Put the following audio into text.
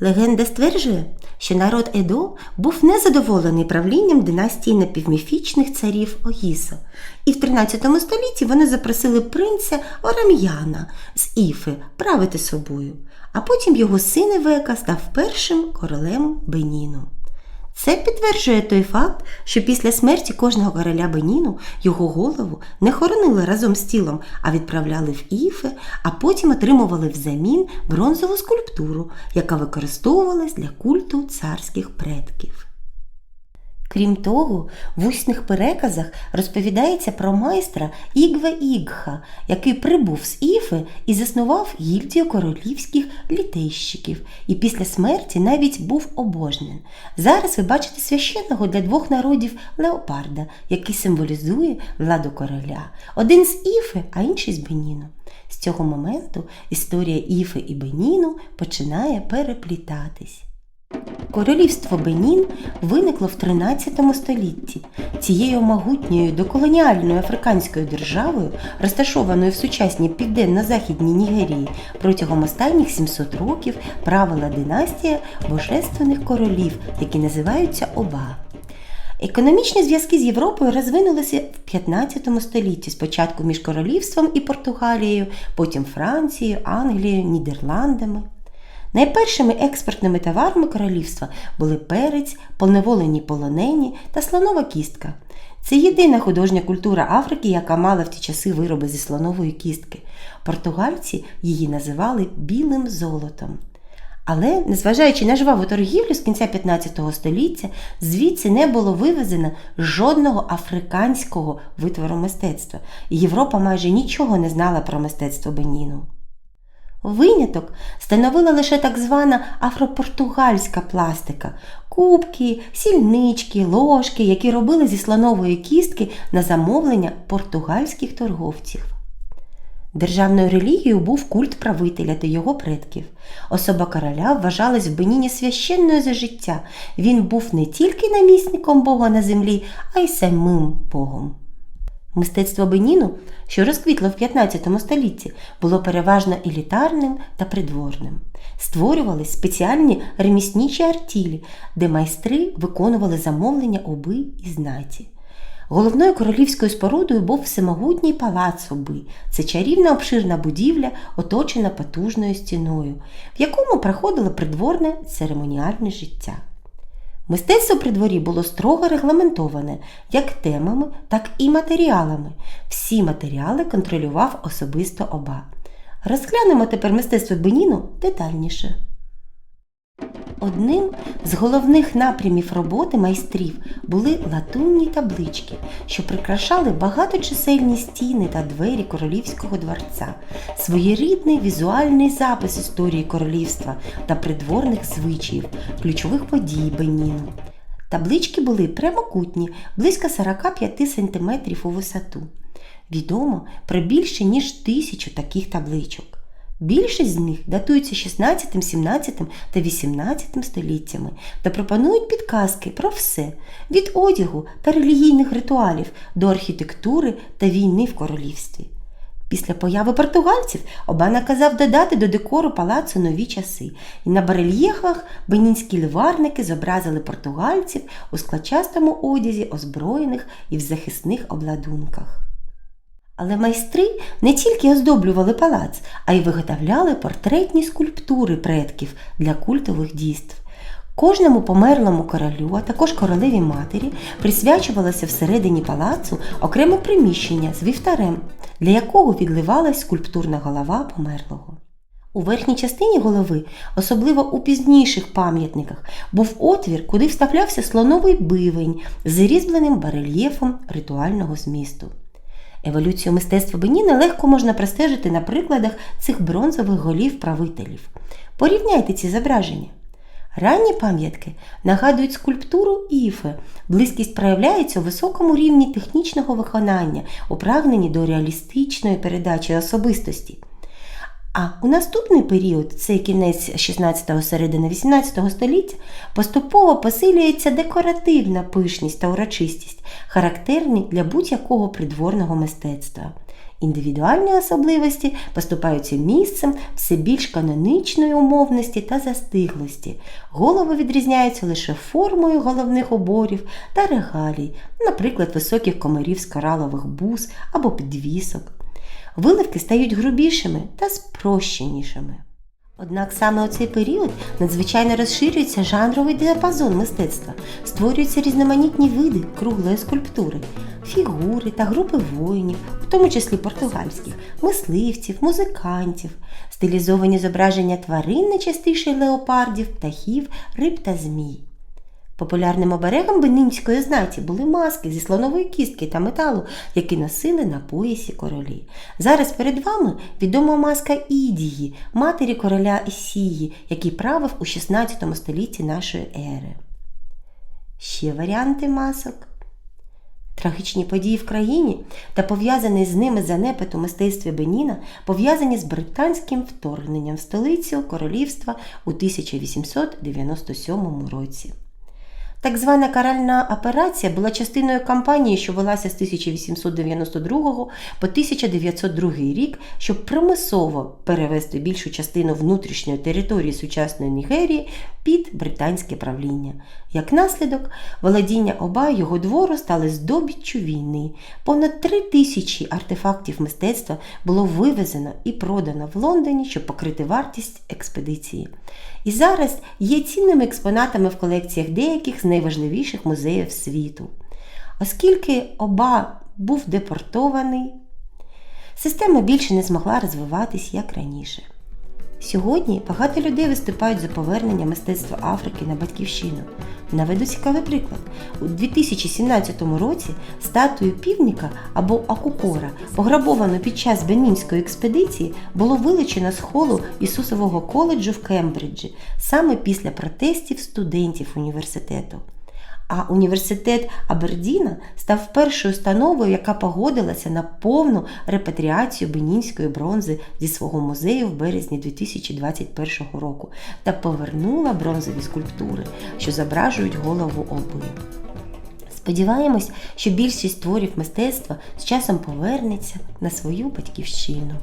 Легенда стверджує, що народ Едо був незадоволений правлінням династії напівміфічних царів Огісо, і в 13 столітті вони запросили принця Орам'яна з Іфи правити собою, а потім його син Века став першим королем Беніну. Це підтверджує той факт, що після смерті кожного короля Беніну його голову не хоронили разом з тілом, а відправляли в Іфе, а потім отримували взамін бронзову скульптуру, яка використовувалась для культу царських предків. Крім того, в усних переказах розповідається про майстра Ігве Ігха, який прибув з Іфи і заснував гільдію королівських літейщиків, і після смерті навіть був обожнен. Зараз ви бачите священного для двох народів леопарда, який символізує владу короля. Один з Іфи, а інший з Беніну. З цього моменту історія Іфи і Беніну починає переплітатись. Королівство Бенін виникло в 13 столітті. Цією могутньою доколоніальною африканською державою, розташованою в сучасній південно-західній Нігерії, протягом останніх 700 років правила династія божественних королів, які називаються Оба. Економічні зв'язки з Європою розвинулися в 15 столітті, спочатку між королівством і Португалією, потім Францією, Англією, Нідерландами. Найпершими експортними товарами королівства були перець, повноволені полонені та слонова кістка. Це єдина художня культура Африки, яка мала в ті часи вироби зі слонової кістки. Португальці її називали білим золотом. Але, незважаючи на жваву торгівлю з кінця 15 століття, звідси не було вивезено жодного африканського витвору мистецтва, і Європа майже нічого не знала про мистецтво Беніну. Виняток становила лише так звана афропортугальська пластика кубки, сільнички, ложки, які робили зі слонової кістки на замовлення португальських торговців. Державною релігією був культ правителя та його предків. Особа короля вважалась в Беніні священною за життя. Він був не тільки намісником Бога на землі, а й самим Богом. Мистецтво Беніну, що розквітло в 15 столітті, було переважно елітарним та придворним. Створювались спеціальні реміснічі артілі, де майстри виконували замовлення оби і знаті. Головною королівською спорудою був всемогутній палац оби. Це чарівна обширна будівля, оточена потужною стіною, в якому проходило придворне церемоніальне життя. Мистецтво при дворі було строго регламентоване як темами, так і матеріалами. Всі матеріали контролював особисто оба. Розглянемо тепер мистецтво Беніну детальніше. Одним з головних напрямів роботи майстрів були латунні таблички, що прикрашали багаточисельні стіни та двері королівського дворця, своєрідний візуальний запис історії королівства та придворних звичаїв, ключових подій Беніну. Таблички були прямокутні, близько 45 см у висоту. Відомо про більше ніж тисячу таких табличок. Більшість з них датуються 16, 17 та 18 століттями та пропонують підказки про все від одягу та релігійних ритуалів до архітектури та війни в королівстві. Після появи португальців оба наказав додати до декору палацу нові часи, і на барельєфах бенінські ливарники зобразили португальців у складчастому одязі, озброєних і в захисних обладунках. Але майстри не тільки оздоблювали палац, а й виготовляли портретні скульптури предків для культових дійств. Кожному померлому королю, а також королеві матері, присвячувалося всередині палацу окреме приміщення з вівтарем, для якого відливалась скульптурна голова померлого. У верхній частині голови, особливо у пізніших пам'ятниках, був отвір, куди вставлявся слоновий бивень з різьбленим барельєфом ритуального змісту. Еволюцію мистецтва Беніна легко можна простежити на прикладах цих бронзових голів правителів. Порівняйте ці зображення. Ранні пам'ятки нагадують скульптуру іфи. близькість проявляється у високому рівні технічного виконання, у прагненні до реалістичної передачі особистості. А у наступний період, це кінець 16-го, середини 18 століття, поступово посилюється декоративна пишність та урочистість, характерні для будь-якого придворного мистецтва. Індивідуальні особливості поступаються місцем все більш канонічної умовності та застиглості. Голови відрізняються лише формою головних уборів та регалій, наприклад, високих комарів з коралових бус або підвісок. Виливки стають грубішими та спрощенішими. Однак саме у цей період надзвичайно розширюється жанровий діапазон мистецтва, створюються різноманітні види круглої скульптури, фігури та групи воїнів, в тому числі португальських, мисливців, музикантів, стилізовані зображення тварин, найчастіше леопардів, птахів, риб та змій. Популярним оберегом бенінської знаті були маски зі слонової кістки та металу, які носили на поясі королі. Зараз перед вами відома маска Ідії, матері короля Ісії, який правив у 16 столітті нашої ери. Ще варіанти масок. Трагічні події в країні та пов'язаний з ними занепад у мистецтві Беніна пов'язані з британським вторгненням в столицю королівства у 1897 році. Так звана каральна операція була частиною кампанії, що велася з 1892 по 1902 рік, щоб примусово перевести більшу частину внутрішньої території сучасної Нігерії під британське правління. Як наслідок, володіння оба його двору стали здобіччю війни. Понад три тисячі артефактів мистецтва було вивезено і продано в Лондоні, щоб покрити вартість експедиції. І зараз є цінними експонатами в колекціях деяких з найважливіших музеїв світу. Оскільки оба був депортований, система більше не змогла розвиватись як раніше. Сьогодні багато людей виступають за повернення мистецтва Африки на батьківщину. Наведу цікавий приклад. У 2017 році статую півніка або акукора, пограбовану під час Бенінської експедиції, було вилучено з холу Ісусового коледжу в Кембриджі саме після протестів студентів університету. А університет Абердіна став першою установою, яка погодилася на повну репатріацію бенінської бронзи зі свого музею в березні 2021 року та повернула бронзові скульптури, що зображують голову оби. Сподіваємось, що більшість творів мистецтва з часом повернеться на свою батьківщину.